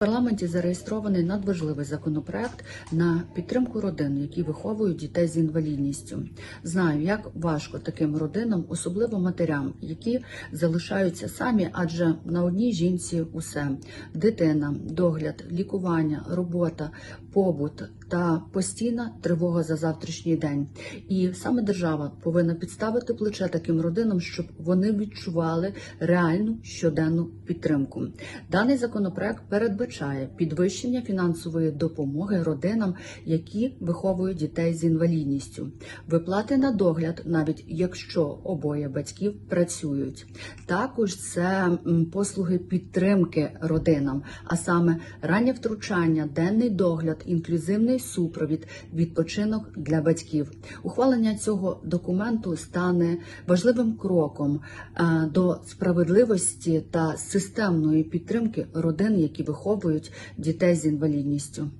В парламенті зареєстрований надважливий законопроект на підтримку родин, які виховують дітей з інвалідністю. Знаю, як важко таким родинам, особливо матерям, які залишаються самі, адже на одній жінці усе дитина, догляд, лікування, робота, побут та постійна тривога за завтрашній день. І саме держава повинна підставити плече таким родинам, щоб вони відчували реальну щоденну підтримку. Даний законопроект передбачає підвищення фінансової допомоги родинам, які виховують дітей з інвалідністю, виплати на догляд, навіть якщо обоє батьків працюють. Також це послуги підтримки родинам, а саме раннє втручання, денний догляд, інклюзивний супровід, відпочинок для батьків. Ухвалення цього документу стане важливим кроком е, до справедливості та системної підтримки родин, які виховують дітей з інвалідністю.